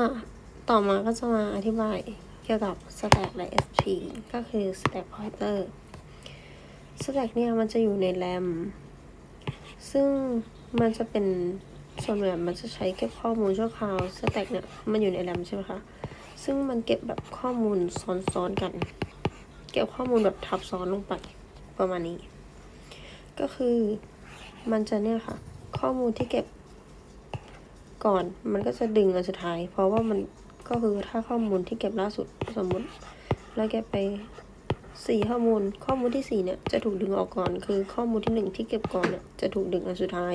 ค่ะ ต่อมาก็จะมาอธิบายเกี่ยวกับ stack และ SP ก็คือ stack pointer stack เนี่ยมันจะอยู่ในแรมซึ่งมันจะเป็นส่วนใหญ่มันจะใช้เก็บข้อมูลชั่วคราว stack เนี่ยมันอยู่ในแรมใช่ไหมคะ ซึ่งมันเก็บแบบข้อมูลซ้อนๆกัน เก็บข้อมูลแบบทับซ้อนลงไปประมาณนี้ ก็คือมันจะเนี่ยค่ะ ข้อมูลที่เก็บ ก่อน มันก็จะดึงอันสุดท้าย เพราะว่ามันก็คือถ้าข้อมูลที่เก็บล่าสุดสมมติเราเก็บไปสี่ข้อมูล ข้อมูลที่สี่เนี่ยจะถูกดึงออกก่อน คือข้อมูลที่หนึ่งที่เก็บก่อนเนี่ยจะถูกดึงอันสุดท้าย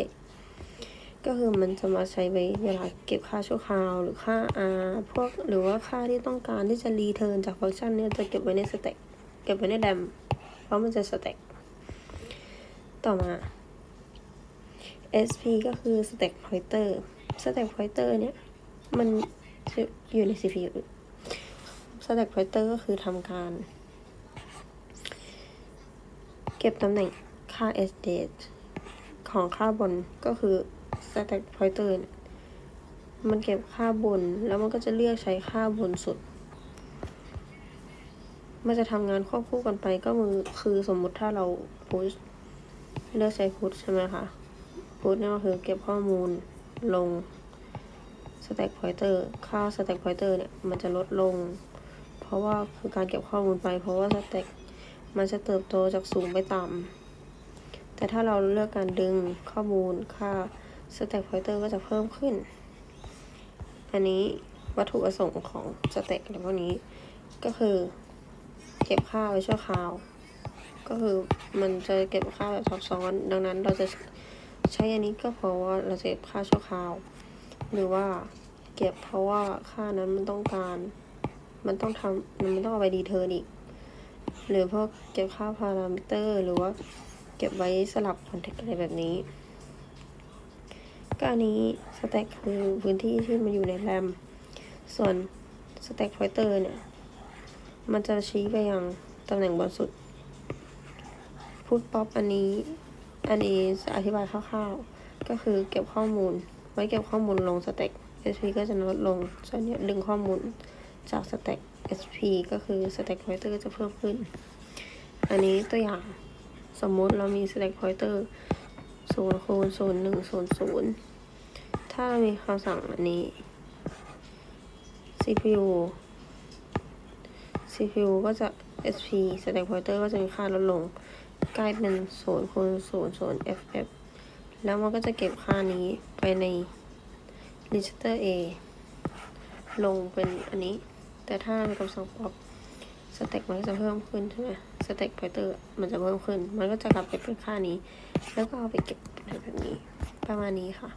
ก็คือมันจะมาใช้ไว้เวลาเก็บค่าชั่วคราว หรือค่า R พวกหรือว่าค่าที่ต้องการที่จะรีเทิร์นจากฟังก์ชันเนี่ยจะเก็บไว้ในสแต็กเก็บไว้ในแรมเพราะมันจะสแต็กต่อมา SP ก็คือ stack pointer stack pointer เนี่ย มันอยู่ใน CPU stack pointer ก็คือทำการ เก็บตำแหน่งค่า s date ของค่าบนก็คือ stack pointer เนี่ยมันเก็บค่าบน แล้วมันก็จะเลือกใช้ค่าบนสุด มันจะทำงานควบคู่กันไปก็มือคือสมมุติถ้าเรา push เลือกใช้ push ใช่ไหมคะพุทเนี่ยก็คือเก็บข้อมูล ลง stack pointer ค่า stack pointer เนี่ย มันจะลดลง เพราะว่าคือการเก็บข้อมูลไป เพราะว่า stack มันจะเติบโตจากสูงไปต่ำ แต่ถ้าเราเลือกการดึงข้อมูลค่า stack pointer ก็จะเพิ่มขึ้น อันนี้วัตถุประสงค์ของ stack อะไรพวกนี้ ก็คือ เก็บค่าไว้ชั่วคราว ก็คือมันจะเก็บค่าแบบซับซ้อน ดังนั้นเราจะ ใช้อันนี้ก็เพราะว่าเราจะเก็บค่าชั่วคราว หรือว่าเก็บเพราะว่าค่านั้นมันต้องการ มันต้องทำมันไม่ต้องเอาไปดีเทอร์อีก หรือพวกเก็บค่าพารามิเตอร์ หรือว่าเก็บไว้สลับคอนแทคอะไรแบบนี้ ก็อันนี้สแต็กคือพื้นที่ที่มันอยู่ในแรม ส่วนสแต็กพอยเตอร์เนี่ย มันจะชี้ไปยังตำแหน่งบนสุด พูดป๊อปอันนี้ อันนี้จะอธิบายคร่าวๆ ก็คือเก็บข้อมูล ไว้เก็บข้อมูลลงสแต็ก SP ก็จะลดลง ส่วนนี้ดึงข้อมูลจากสแต็ก SP ก็คือสแต็กพอยเตอร์จะเพิ่มขึ้น อันนี้ตัวอย่างสมมุติเรามีสแต็กพอยเตอร์ศูนย์คูณศูนย์หนึ่งศูนย์ศูนย์ถ้ามีคำสั่งอันนี้ CPU CPU ก็จะ SP stack pointer ก็จะมีค่าลดลง กลายเป็นศูนย์คูณศูนย์ศูนย์ ff แล้วมันก็จะเก็บค่านี้ไปใน register A ลงเป็นอันนี้ แต่ถ้ามีคำสั่ง pop stack มันก็จะเพิ่มขึ้นใช่ไหม stack pointer มันจะเพิ่มขึ้น มันก็จะกลับไปเป็นค่านี้ แล้วก็เอาไปเก็บแบบนี้ ประมาณนี้ค่ะ